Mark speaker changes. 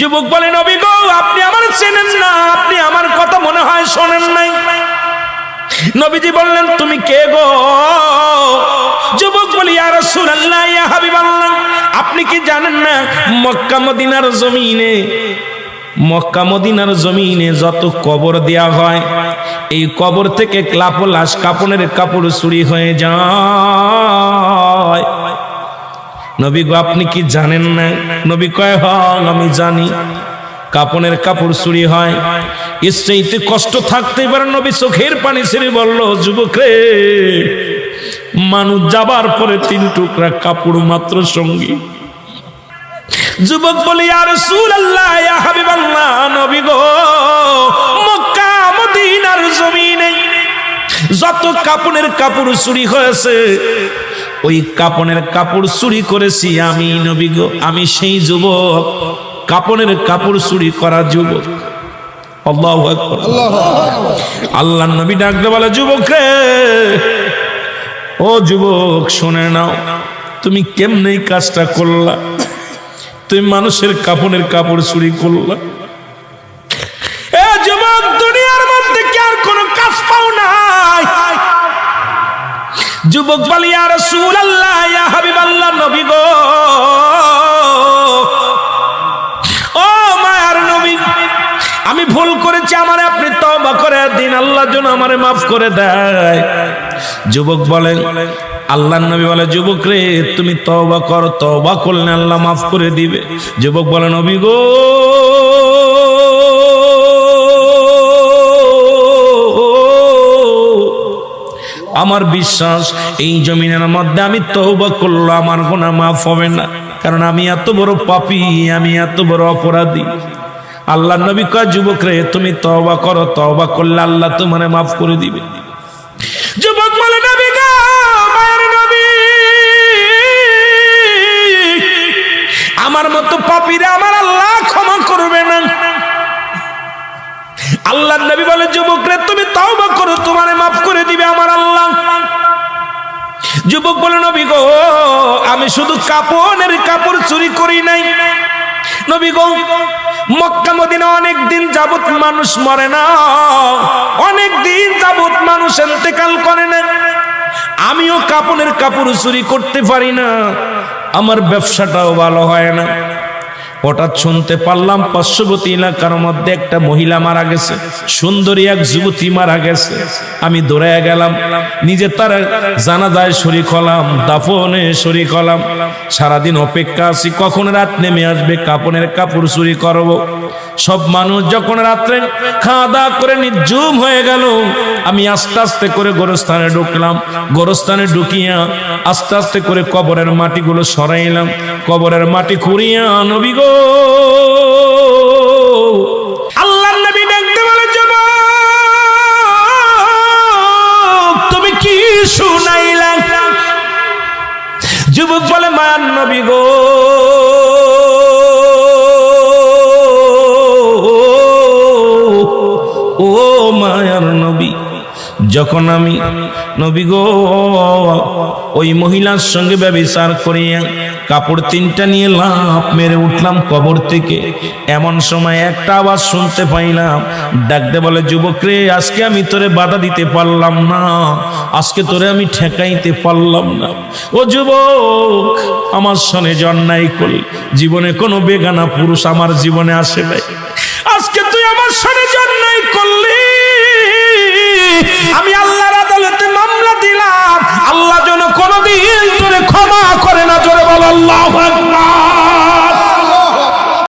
Speaker 1: যুবক বলে, নবী গো, আপনি আমার চেনেন না, আপনি আমার কথা মনে হয় শোনেন নাই। নবীজি বললেন, তুমি কে গো? যুবক বলি, ইয়া রাসূলুল্লাহ, ইয়া হাবিবাল্লাহ, আপনি কি জানেন না, মক্কা মদিনার জমিনে, মক্কা মদিনার জমিনে যত কবর দেয়া হয়, এই কবর থেকে ক্লাপ লাশ কাপড়ের কাপড় চুরি হয়ে যায়। নবী গো, আপনি কি জানেন না? নবী কয় হ আমি জানি। কাপনের কাপড় চুরি হয়। ইচ্ছেইতে কষ্ট থাকতে পারে, নবী চোখের পানি ছেড়ে বলল যুবক রে মানুষ যাবার পরে তিন টুকরা কাপড় মাত্র সঙ্গী। যুবক বলি আর সুল আল্লাহ হাবিবাল্লাহ, নবী গো, মক্কা, মদিনার জমিনে যত কাপড়ের কাপড় চুরি হয়েছে ওই কাপনের কাপড় চুরি করেছি আমি নবী গো। আমি সেই যুবক কাপনের কাপড় চুরি করা যুবক। আল্লাহু নবী ডাকতে বলে যুবক রে ও যুবক শুনে নাও তুমি কেমনে কাজটা করলা? তুমি মানুষের কাপড়ের কাপড় চুরি করলা? যুবক বলি আর সুল আল্লাহ ইয়া হাবিব আল্লাহ নবী গো। ও মায়ার নবী, আমি ভুল করেছি, আমার আপনি তওবা করে দিন, আল্লাহ জন্য আমারে মাফ করে দেয়। যুবক বলে, আল্লাহ নবী বলে, যুবক রে, তুমি তওবা করো, তওবা করলে আল্লাহ মাফ করে দিবে। যুবক বলে, নবী গো আমার বিশ্বাস, এই জমিনের মধ্যে আমি তওবা করল আমার গোনা মাফ হবে না। কারণ আমি এত বড় পাপি, আমি এত বড় অপরাধী। আল্লাহ নবী কয়, যুবক রে, তুমি তওবা করো, তওবা করলে আল্লাহ তোমার মাফ করে দিবে। যুবক বলে, নবী আমার মতো পাপীরা আমার আল্লাহ ক্ষমা করবে না। আল্লাহ নবী বলে, যুবক রে তুমি তওবা করো তোমারে মাফ করে দিবে আমার আল্লাহ যুবক বলে, নবী গো, আমি শুধু কাপড়ের কাপড় চুরি করি নাই। নবী গো, মক্কা মদিনা অনেক দিন যাবত মানুষ মরে না। অনেক দিন যাবত মানুষ এতেকাল করে না। আমিও কাপড়ের কাপড় চুরি করতে পারি না। আমার ব্যবসাটাও ভালো হয় না। হঠাৎ শুনতে পারলাম পার্শ্ববর্তী এলাকার মধ্যে একটা মহিলা মারা গেছে। সুন্দরী এক যুবতী মারা গেছে। আমি দৌড়ায় গেলাম। নিজে তার জানাজায় শরিক হলাম, দাফনে শরিক হলাম। সারাদিন অপেক্ষা আছি, কখন রাত নেমে আসবে, কাপনের কাপড় চুরি করব। সব মানুষ যখন রাত্রে খাওয়া দাওয়া করে নির্জুম হয়ে গেল, আমি আস্তে আস্তে করে গোরস্থানে ঢুকলাম। গোরস্থানে ঢুকিয়া আস্তে আস্তে করে কবরের মাটিগুলো সরাইলাম। কবরের মাটি খুঁড়িয়া, নবী গো আল্লাহ নবী দেখতে বলে, যুবক, তুমি কি শুনাইলা? যুবক বলে মায়ার নবী গো, ও মায়ার নবী। যখন আমি নবী গো, ওই মহিলার সঙ্গে ব্যবচার করিয়া কাপড় তিনটা নিয়ে লাভ মেরে উঠলাম কবর থেকে। এমন সময় একটা আওয়াজ শুনতে পাইলাম। ডাকতে বলে, যুবক রে, আজকে আমি তোরে বাধা দিতে পারলাম না। আজকে তোরে আমি ঠেকাইতে পারলাম না। ও যুবক, আমার সনে জন্যাই করল জীবনে কোনো বেগানা পুরুষ আমার জীবনে আসে নাই।